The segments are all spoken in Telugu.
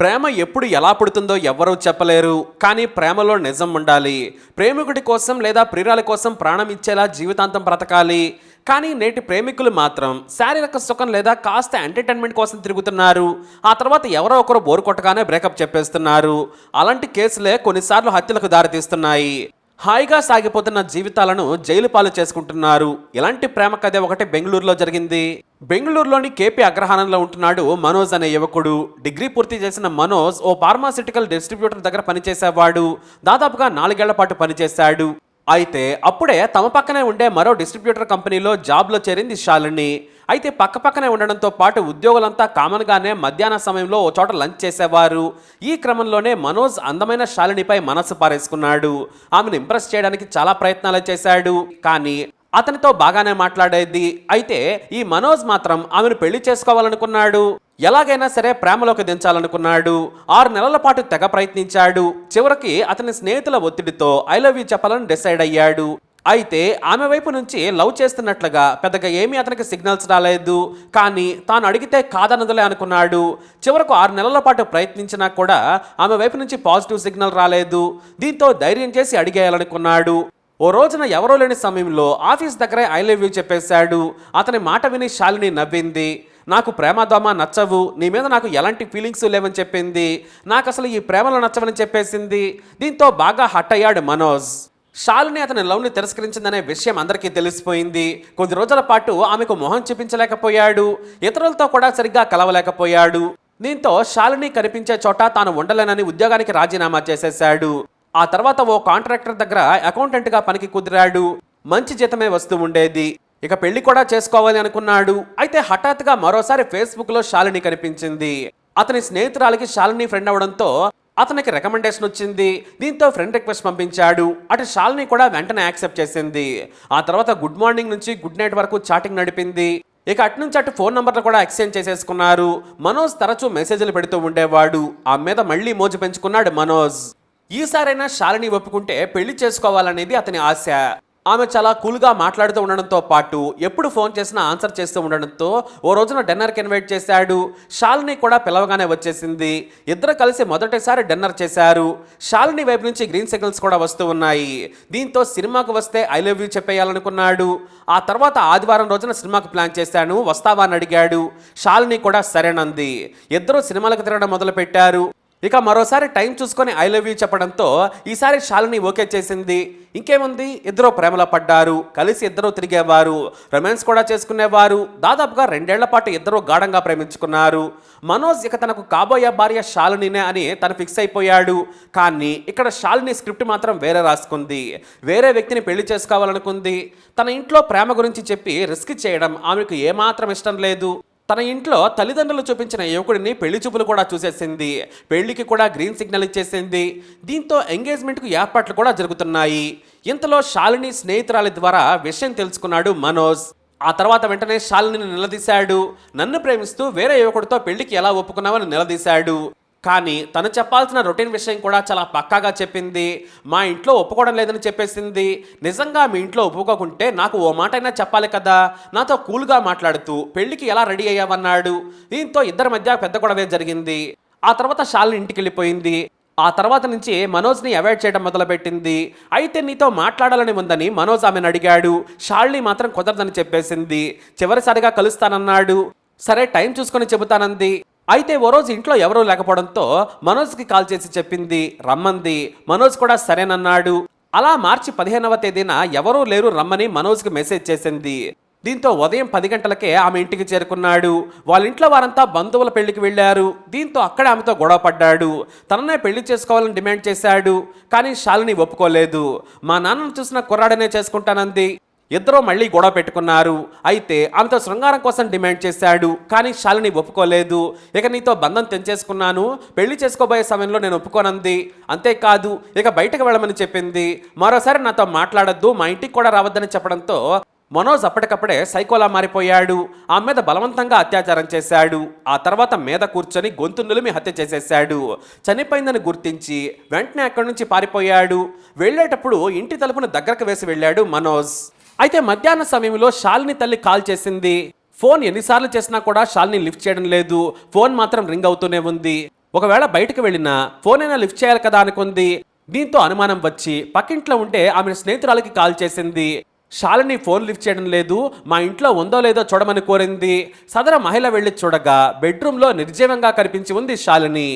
ప్రేమ ఎప్పుడు ఎలా పుడుతుందో ఎవ్వరూ చెప్పలేరు కానీ ప్రేమలో నిజం ఉండాలి. ప్రేమికుడి కోసం లేదా ప్రియురాల కోసం ప్రాణం ఇచ్చేలా జీవితాంతం బ్రతకాలి. కానీ నేటి ప్రేమికులు మాత్రం శారీరక సుఖం లేదా కాస్త ఎంటర్టైన్మెంట్ కోసం తిరుగుతున్నారు. ఆ తర్వాత ఎవరో ఒకరు బోరు కొట్టగానే బ్రేకప్ చెప్పేస్తున్నారు. అలాంటి కేసులే కొన్నిసార్లు హత్యలకు దారితీస్తున్నాయి. హాయిగా సాగిపోతున్న జీవితాలను జైలు పాలు చేసుకుంటున్నారు. ఇలాంటి ప్రేమ కథ ఒకటి బెంగళూరులో జరిగింది. బెంగళూరులోని కేపీ అగ్రహారంలో ఉంటున్నాడు మనోజ్ అనే యువకుడు. డిగ్రీ పూర్తి చేసిన మనోజ్ ఓ ఫార్మాసిటికల్ డిస్ట్రిబ్యూటర్ దగ్గర పనిచేసేవాడు. దాదాపుగా నాలుగేళ్ళ పాటు పనిచేశాడు. అయితే అప్పుడే తమ పక్కనే ఉండే మరో డిస్ట్రిబ్యూటర్ కంపెనీలో జాబ్లో చేరింది శాలిని. అయితే పక్క పక్కనే ఉండడంతో పాటు ఉద్యోగులంతా కామన్గానే మధ్యాహ్న సమయంలో ఓ చోట లంచ్ చేసేవారు. ఈ క్రమంలోనే మనోజ్ అందమైన శాలినిపై మనసు పారేసుకున్నాడు. ఆమెను ఇంప్రెస్ చేయడానికి చాలా ప్రయత్నాలు చేశాడు. కానీ అతనితో బాగానే మాట్లాడేది. అయితే ఈ మనోజ్ మాత్రం ఆమెను పెళ్ళి చేసుకోవాలనుకున్నాడు. ఎలాగైనా సరే ప్రేమలోకి దించాలనుకున్నాడు. ఆరు నెలల పాటు తెగ ప్రయత్నించాడు. చివరికి అతని స్నేహితుల ఒత్తిడితో ఐ లవ్ యూ చెప్పాలని డిసైడ్ అయ్యాడు. అయితే ఆమె వైపు నుంచి లవ్ చేస్తున్నట్లుగా పెద్దగా ఏమీ అతనికి సిగ్నల్స్ రాలేదు. కానీ తాను అడిగితే కాదన్నదులే అనుకున్నాడు. చివరకు ఆరు నెలల పాటు ప్రయత్నించినా కూడా ఆమె వైపు నుంచి పాజిటివ్ సిగ్నల్ రాలేదు. దీంతో ధైర్యం చేసి అడిగేయాలనుకున్నాడు. ఓ రోజున ఎవరో లేని సమయంలో ఆఫీస్ దగ్గరే ఐ లవ్ యూ చెప్పేశాడు. అతని మాట విని శాలిని నవ్వింది. నాకు ప్రేమదోమ నచ్చవు. నీ మీద నాకు ఎలాంటి ఫీలింగ్స్ లేవని చెప్పింది. నాకు అసలు ఈ ప్రేమలో నచ్చవని చెప్పేసింది. దీంతో బాగా హట్ అయ్యాడు మనోజ్. షాలిని అతని లవ్ని తిరస్కరించిందనే విషయం అందరికీ తెలిసిపోయింది. కొద్ది రోజుల పాటు ఆమెకు మొహం చూపించలేకపోయాడు. ఇతరులతో కూడా సరిగ్గా కలవలేకపోయాడు. దీంతో షాలిని కనిపించే చోట తాను ఉండలేనని ఉద్యోగానికి రాజీనామా చేసేశాడు. ఆ తర్వాత ఓ కాంట్రాక్టర్ దగ్గర అకౌంటెంట్గా పనికి కుదిరాడు. మంచి జీతమే వస్తూ ఉండేది. ఇక పెళ్ళి కూడా చేసుకోవాలి అనుకున్నాడు. అయితే హఠాత్తుగా మరోసారి ఫేస్బుక్లో శాలిని కనిపించింది. అతని స్నేహితురాలకి శాలిని ఫ్రెండ్ అవడంతో అతనికి రికమెండేషన్ వచ్చింది. దీంతో ఫ్రెండ్ రిక్వెస్ట్ పంపించాడు. అటు శాలిని కూడా వెంటనే యాక్సెప్ట్ చేసింది. ఆ తర్వాత గుడ్ మార్నింగ్ నుంచి గుడ్ నైట్ వరకు చాటింగ్ నడిపింది. ఇక అటు నుంచి అటు ఫోన్ నంబర్లు కూడా ఎక్స్చేంజ్ చేసేసుకున్నారు. మనోజ్ తరచూ మెసేజ్లు పెడుతూ ఉండేవాడు. ఆ మీద మళ్ళీ మోజు పెంచుకున్నాడు మనోజ్. ఈసారైనా శాలిని ఒప్పుకుంటే పెళ్ళి చేసుకోవాలనేది అతని ఆశ. ఆమె చాలా కూల్గా మాట్లాడుతూ ఉండడంతో పాటు ఎప్పుడు ఫోన్ చేసినా ఆన్సర్ చేస్తూ ఉండడంతో ఓ రోజున డిన్నర్కి ఇన్వైట్ చేశాడు. శాలిని కూడా పిలవగానే వచ్చేసింది. ఇద్దరు కలిసి మొదటిసారి డిన్నర్ చేశారు. శాలిని వైపు నుంచి గ్రీన్ సిగ్నల్స్ కూడా వస్తూ ఉన్నాయి. దీంతో సినిమాకు వస్తే ఐ లవ్ యూ చెప్పేయాలనుకున్నాడు. ఆ తర్వాత ఆదివారం రోజున సినిమాకు ప్లాన్ చేశాను వస్తావా అని అడిగాడు. శాలిని కూడా సరేనంది. ఇద్దరు సినిమాలకు తిరగడం మొదలుపెట్టారు. ఇక మరోసారి టైం చూసుకొని ఐ లవ్ యూ చెప్పడంతో ఈసారి శాలిని ఓకే చేసింది. ఇంకేముంది? ఇద్దరు ప్రేమలో పడ్డారు. కలిసి ఇద్దరు తిరిగేవారు. రొమాన్స్ కూడా చేసుకునేవారు. దాదాపుగా రెండేళ్ళ పాటు ఇద్దరు గాఢంగా ప్రేమించుకున్నారు. మనోజ్ ఇక తనకు కాబోయే భార్య శాలినినే అని తను ఫిక్స్ అయిపోయాడు. కానీ ఇక్కడ శాలిని స్క్రిప్ట్ మాత్రం వేరే రాసుకుంది. వేరే వ్యక్తిని పెళ్ళి చేసుకోవాలనుకుంది. తన ఇంట్లో ప్రేమ గురించి చెప్పి రిస్క్ చేయడం ఆమెకు ఏమాత్రం ఇష్టం లేదు. తన ఇంట్లో తల్లిదండ్రులు చూపించిన యువకుడిని పెళ్ళి చూపులు కూడా చూసేసింది. పెళ్ళికి కూడా గ్రీన్ సిగ్నల్ ఇచ్చేసింది. దీంతో ఎంగేజ్మెంట్కు ఏర్పాట్లు కూడా జరుగుతున్నాయి. ఇంతలో శాలిని స్నేహితురాలి ద్వారా విషయం తెలుసుకున్నాడు మనోజ్. ఆ తర్వాత వెంటనే శాలిని నిలదీశాడు. నన్ను ప్రేమిస్తూ వేరే యువకుడితో పెళ్ళికి ఎలా ఒప్పుకున్నావని నిలదీశాడు. కానీ తను చెప్పాల్సిన రొటీన్ విషయం కూడా చాలా పక్కాగా చెప్పింది. మా ఇంట్లో ఒప్పుకోవడం లేదని చెప్పేసింది. నిజంగా మీ ఇంట్లో ఒప్పుకోకుంటే నాకు ఓ మాట అయినా చెప్పాలి కదా? నాతో కూల్గా మాట్లాడుతూ పెళ్ళికి ఎలా రెడీ అయ్యావన్నాడు. దీంతో ఇద్దరి మధ్య పెద్ద గొడవే జరిగింది. ఆ తర్వాత షాలిని ఇంటికి వెళ్ళిపోయింది. ఆ తర్వాత నుంచి మనోజ్ని అవాయిడ్ చేయడం మొదలుపెట్టింది. అయితే నీతో మాట్లాడాలని ఉందని మనోజ్ ఆమెను అడిగాడు. షాల్ని మాత్రం కుదరదని చెప్పేసింది. చివరిసారిగా కలుస్తానన్నాడు. సరే టైం చూసుకొని చెబుతానంది. అయితే ఓ రోజు ఇంట్లో ఎవరూ లేకపోవడంతో మనోజ్కి కాల్ చేసి చెప్పింది రమ్మంది మనోజ్ కూడా సరేనన్నాడు. అలా మార్చి పదిహేనవ తేదీన ఎవరూ లేరు రమ్మని మనోజ్కి మెసేజ్ చేసింది. దీంతో ఉదయం పది గంటలకే ఆమె ఇంటికి చేరుకున్నాడు. వాళ్ళ ఇంట్లో వారంతా బంధువుల పెళ్ళికి వెళ్ళారు. దీంతో అక్కడ ఆమెతో గొడవ పడ్డాడు. తననే పెళ్ళి చేసుకోవాలని డిమాండ్ చేశాడు. కానీ శాలిని ఒప్పుకోలేదు. మా నాన్నను చూసిన కుర్రాడనే చేసుకుంటానంది. ఇద్దరూ మళ్ళీ గొడవ పెట్టుకున్నారు. అయితే ఆమెతో శృంగారం కోసం డిమాండ్ చేశాడు. కానీ శాలిని ఒప్పుకోలేదు. ఇక నీతో బంధం తెంచేసుకున్నాను. పెళ్ళి చేసుకోబోయే సమయంలో నేను ఒప్పుకోనంది. అంతేకాదు ఇక బయటకు వెళ్ళమని చెప్పింది. మరోసారి నాతో మాట్లాడొద్దు. మా ఇంటికి కూడా రావద్దని చెప్పడంతో మనోజ్ అప్పటికప్పుడే సైకోలా మారిపోయాడు. ఆ మీద బలవంతంగా అత్యాచారం చేశాడు. ఆ తర్వాత మీద కూర్చొని గొంతు నులిమి హత్య చేసేశాడు. చనిపోయిందని గుర్తించి వెంటనే అక్కడి నుంచి పారిపోయాడు. వెళ్ళేటప్పుడు ఇంటి తలుపును దగ్గరకు వేసి వెళ్ళాడు మనోజ్. అయితే మధ్యాహ్న సమయంలో శాలిని తల్లి కాల్ చేసింది. ఫోన్ ఎన్నిసార్లు చేసినా కూడా శాలిని లిఫ్ట్ చేయడం లేదు. ఫోన్ మాత్రం రింగ్ అవుతూనే ఉంది. ఒకవేళ బయటకు వెళ్ళినా ఫోన్ అయినా లిఫ్ట్ చేయాలి కదా అనుకుంది. దీంతో అనుమానం వచ్చి పక్కింట్లో ఉంటే ఆమె స్నేహితురాలకి కాల్ చేసింది. శాలిని ఫోన్ లిఫ్ట్ చేయడం లేదు. మా ఇంట్లో ఉందో లేదో చూడమని కోరింది. సదర మహిళ వెళ్ళి చూడగా బెడ్రూమ్లో నిర్జీవంగా కనిపించి ఉంది శాలిని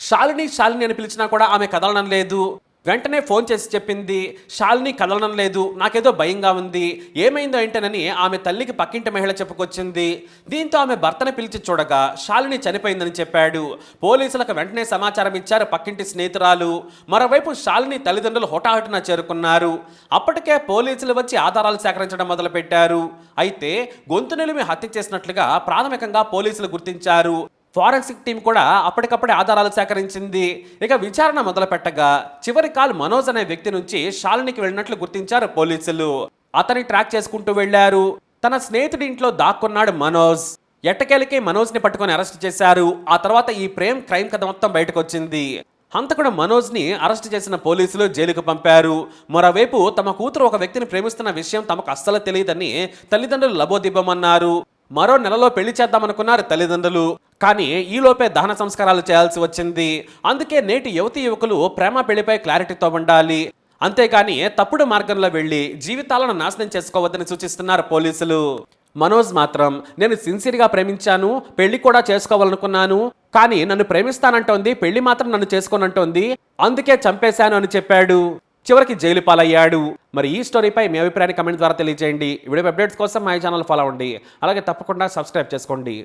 శాలిని శాలిని అని పిలిచినా కూడా ఆమె కదలడం లేదు. వెంటనే ఫోన్ చేసి చెప్పింది శాలిని కదలడం లేదు నాకేదో భయంగా ఉంది ఏమైందో ఏంటనని ఆమె తల్లికి పక్కింటి మహిళ చెప్పుకొచ్చింది. దీంతో ఆమె భర్తను పిలిచి చూడగా శాలిని చనిపోయిందని చెప్పాడు. పోలీసులకు వెంటనే సమాచారం ఇచ్చారు పక్కింటి స్నేహితురాలు. మరోవైపు శాలిని తల్లిదండ్రులు హుటాహుటిన చేరుకున్నారు. అప్పటికే పోలీసులు వచ్చి ఆధారాలు సేకరించడం మొదలుపెట్టారు. అయితే గొంతు నిలిమి హత్య చేసినట్లుగా ప్రాథమికంగా పోలీసులు గుర్తించారు. ఫారెన్సిక్ టీం కూడా అప్పటికప్పుడే ఆధారాలు సేకరించింది. ఇక విచారణ మొదలుపెట్టగా చివరి కాల్ మనోజ్ అనే వ్యక్తి నుంచి షాలినికి వెళ్ళినట్లు గుర్తించారు పోలీసులు. అతని ట్రాక్ చేసుకుంటూ వెళ్ళారు తన స్నేహితుడి ఇంట్లో దాక్కున్నాడు మనోజ్. ఎట్టకేలకి మనోజ్ని పట్టుకొని అరెస్ట్ చేశారు. ఆ తర్వాత ఈ ప్రేమ్ క్రైమ్ కథ మొత్తం బయటకు వచ్చింది హంతకుడు మనోజ్ని అరెస్ట్ చేసిన పోలీసులు జైలుకు పంపారు. మరోవైపు తమ కూతురు ఒక వ్యక్తిని ప్రేమిస్తున్న విషయం తమకు అస్సలు తెలియదని తల్లిదండ్రులు లబోదిబ్బమన్నారు. మరో నెలలో పెళ్ళి చేద్దామనుకున్నారు తల్లిదండ్రులు. కానీ ఈలోపే దహన సంస్కారాలు చేయాల్సి వచ్చింది. అందుకే నేటి యువతి యువకులు ప్రేమ పెళ్ళిపై క్లారిటీతో ఉండాలి. అంతేకాని తప్పుడు మార్గంలో వెళ్ళి జీవితాలను నాశనం చేసుకోవద్దని సూచిస్తున్నారు పోలీసులు. మనోజ్ మాత్రం నేను సిన్సియర్గా ప్రేమించాను పెళ్ళి కూడా చేసుకోవాలనుకున్నాను కానీ నన్ను ప్రేమిస్తానంటోంది పెళ్ళి మాత్రం నన్ను చేసుకోనంటోంది అందుకే చంపేశాను అని చెప్పాడు. చివరికి జైలు పాలయ్యాడు. మరి ఈ స్టోరీపై మీ అభిప్రాయాన్ని కమెంట్ ద్వారా తెలియజేయండి. వీడియో అప్డేట్స్ కోసం మా ఛానల్ ఫాలో అవ్వండి. అలాగే తప్పకుండా సబ్స్క్రైబ్ చేసుకోండి.